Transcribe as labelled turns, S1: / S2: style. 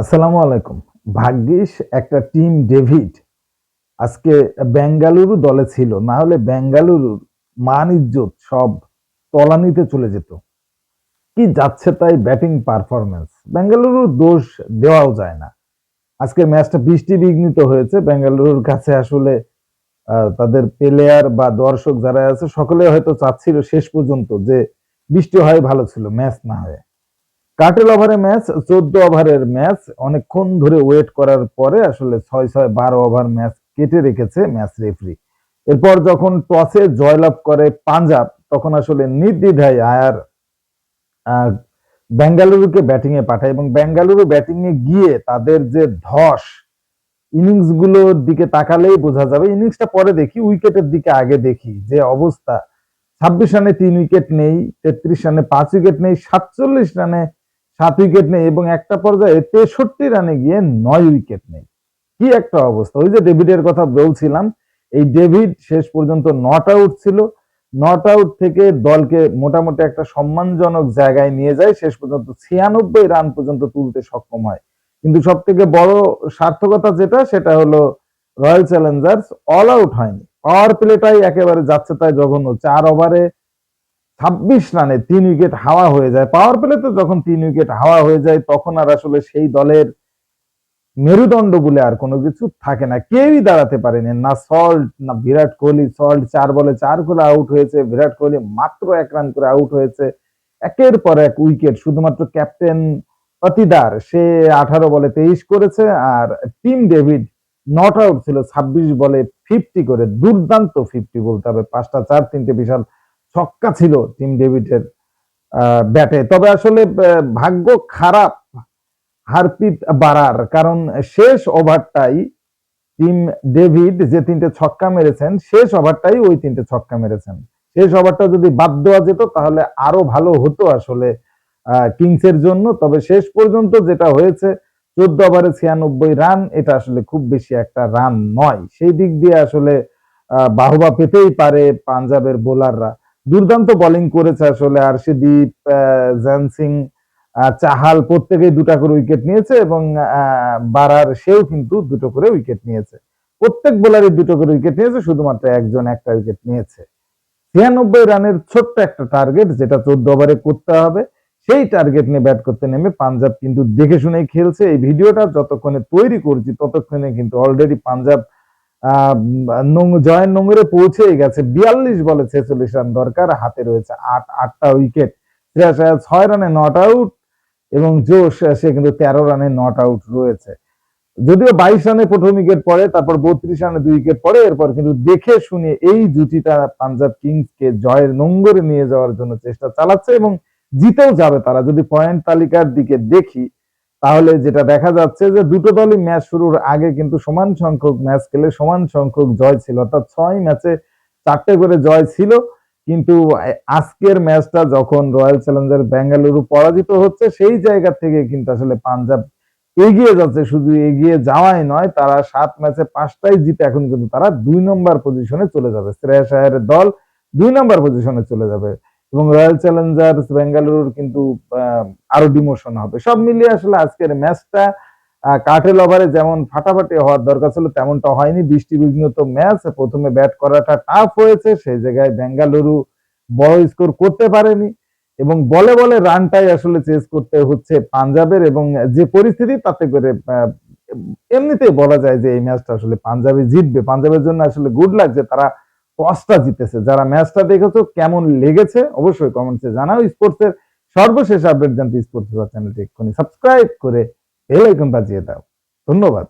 S1: আসসালামু আলাইকুম। ভাগ্যিস একটা টিম ডেভিড আজকে বেঙ্গালুরু দলে ছিল। না হলে বেঙ্গালুরুর মান, ইজ্জত সব তলানিতে চলে যেত। কি যাচ্ছে তাই ব্যাটিং পারফরমেন্স বেঙ্গালুরুর দোষ দেওয়াও যায় না। আজকের ম্যাচটা বৃষ্টি বিঘ্নিত হয়েছে। বেঙ্গালুরুর কাছে আসলে তাদের প্লেয়ার বা দর্শক যারা আছে, সকলে হয়তো চাচ্ছিল শেষ পর্যন্ত যে বৃষ্টি হয়, ভালো ছিল। ম্যাচ না হয়ে। কাটেল ওভারে ম্যাচ চোদ্দ ওভারের ম্যাচ অনেকক্ষণ ধরে ওয়েট করার পরে আসলে ছয় ছয় বারো ওভার ম্যাচ কেটে রেখেছে ম্যাচ রেফারি। এরপর যখন টসে জয়লাভ করে পাঞ্জাব তখন আসলে নির্দ্বিধায় আয়ার আহ, বেঙ্গালুরুকে ব্যাটিং এ পাঠায় এবং বেঙ্গালুরু ব্যাটিং এ গিয়ে তাদের যে ধস ইনিংসগুলোর দিকে তাকালেই বোঝা যাবে ইনিংসটা পরে দেখি উইকেটের দিকে আগে দেখি যে অবস্থা। ছাব্বিশ রানে তিন উইকেট নেই তেত্রিশ রানে পাঁচ উইকেট নেই সাতচল্লিশ রানে সাত উইকেট নেই এবং একটা পর্যায়ে তেষট্টি রানে গিয়ে নয় উইকেট নেই। কি একটা অবস্থা। ওই যে ডেভিডের কথা বলছিলাম, এই ডেভিড শেষ পর্যন্ত নট আউট ছিল। নট আউট থেকে দলকে মোটামুটি একটা সম্মানজনক জায়গায় নিয়ে যায়। শেষ পর্যন্ত ছিয়ানব্বই রান পর্যন্ত তুলতে সক্ষম হয়। কিন্তু সব থেকে বড় সার্থকতা যেটা, সেটা হলো রয়্যাল চ্যালেঞ্জার্স। অল আউট হয়নি। পাওয়ার প্লেটাই একেবারে যাচ্ছে তাই জঘন্য। চার ওভারে ছাব্বিশ রানে তিন উইকেট হাওয়া হয়ে যায়। পাওয়ার প্লেতে যখন তিন উইকেট হাওয়া হয়ে যায়, তখন আর আসলে সেই দলের মেরুদণ্ড বলে আর কোনো কিছু থাকে না। কেউই দাঁড়াতে পারেনি। না সল্ট না বিরাট কোহলি। সল্ট চার বলে চার করে আউট হয়েছে। বিরাট কোহলি মাত্র এক রান করে আউট হয়েছে। একের পর এক উইকেট। শুধুমাত্র ক্যাপ্টেন অতিদার, সে আঠারো বলে তেইশ করেছে আর টিম ডেভিড নট আউট ছিল ছাব্বিশ বলে ফিফটি করে। দুর্দান্ত ফিফটি বলতে হবে। পাঁচটা চার, তিনটে বিশাল ছক্কা ছিল টিম ডেভিডের ব্যাটে। তবে আসলে ভাগ্য খারাপ হারপিত বাড়ার কারণ শেষ ওভারটাই টিম ডেভিড যে তিনটে ছক্কা মেরেছেন, শেষ ওভারটাই ওই তিনটে ছক্কা মেরেছেন। শেষ ওভারটা যদি বাদ দেওয়া যেত, তাহলে আরও ভালো হতো আসলে কিংস এর জন্য। তবে শেষ পর্যন্ত যেটা হয়েছে, চোদ্দ ওভারে ছিয়ানব্বই রান, এটা আসলে খুব বেশি একটা রান নয়। সেই দিক দিয়ে আসলে বাহবা পেতেই পারে পাঞ্জাবের বোলাররা। দুর্দান্ত বোলিং করেছে আসলে আরশিদীপ জ্যান সিং আহ, চাহাল প্রত্যেকেই দুটা করে উইকেট নিয়েছে এবং বারার সেও কিন্তু দুটো করে উইকেট নিয়েছে। প্রত্যেক বোলারই দুটো করে উইকেট নিয়েছে শুধুমাত্র একজন একটা উইকেট নিয়েছে। ছিয়ানব্বই রানের ছোট্ট একটা টার্গেট যেটা চোদ্দ ওভারে করতে হবে সেই টার্গেট নিয়ে ব্যাট করতে নেমে পাঞ্জাব কিন্তু দেখে শুনেই খেলছে। এই ভিডিওটা যতক্ষণে তৈরি করছি ততক্ষণে কিন্তু অলরেডি পাঞ্জাব জয়ের নোংরে পৌঁছে গেছে। বিয়াল্লিশ বলে ছেচল্লিশ রান দরকার। হাতে রয়েছে আট, আটটা উইকেট। ছয় রানে নট আউট এবং জোশ, সে কিন্তু তেরো রানে নট আউট রয়েছে। যদিও বাইশ রানে প্রথম উইকেট পড়ে, তারপর বত্রিশ রানে দুই উইকেট পড়ে, এরপর কিন্তু দেখে শুনে এই জুটিটা পাঞ্জাব কিংসকে জয়ের নোঙ্গরে নিয়ে যাওয়ার জন্য চেষ্টা চালাচ্ছে এবং জিতেও যাবে তারা। যদি পয়েন্ট তালিকার দিকে দেখি তাহলে যেটা দেখা যাচ্ছে যে দুটো দলই ম্যাচ শুরুর আগে কিন্তু সমান সংখ্যক ম্যাচ খেলে সমান সংখ্যক জয় ছিল। অর্থাৎ ছয় ম্যাচে চারটে করে জয় ছিল। কিন্তু আজকের ম্যাচটা যখন রয়্যাল চ্যালেঞ্জার বেঙ্গালুরু পরাজিত হচ্ছে, সেই জায়গা থেকে কিন্তু আসলে পাঞ্জাব এগিয়ে যাচ্ছে। শুধু এগিয়ে যাওয়াই নয়, তারা সাত ম্যাচে পাঁচটাই জিতে এখন কিন্তু তারা দুই নম্বর পজিশনে চলে যাবে। শ্রেয়াস আয়ারের দল দুই নম্বর পজিশনে চলে যাবে। এবং রয়্যাল চ্যালেঞ্জার্স বেঙ্গালুরুর কিন্তু আরও ডিমোশন হবে। সব মিলিয়ে আসলে আজকের ম্যাচটা কাটেল ওভারে যেমন ফাটাফাটি হওয়ার দরকার ছিল, তেমনটা হয়নি। বৃষ্টি বিঘ্নিত ম্যাচ প্রথমে ব্যাট করাটা টাফ হয়েছে, সেই জায়গায় বেঙ্গালুরু বড় স্কোর করতে পারেনি। এবং বলে বলে রানটাই আসলে চেস করতে হচ্ছে পাঞ্জাবের এবং যে পরিস্থিতি, তাতে করে এমনিতেই বলা যায় যে এই ম্যাচটা আসলে পাঞ্জাবে জিতবে। পাঞ্জাবের জন্য আসলে গুড লাগছে তারা টসটা জিতেছে। যারা ম্যাচটা দেখেছ, কেমন লেগেছে, অবশ্যই কমেন্টসে জানাও। স্পোর্টসের সর্বশেষ আপডেট জানতে স্পোর্টস চ্যানেলটি এক্ষুনি সাবস্ক্রাইব করে বেল আইকন বাজিয়ে দাও। ধন্যবাদ।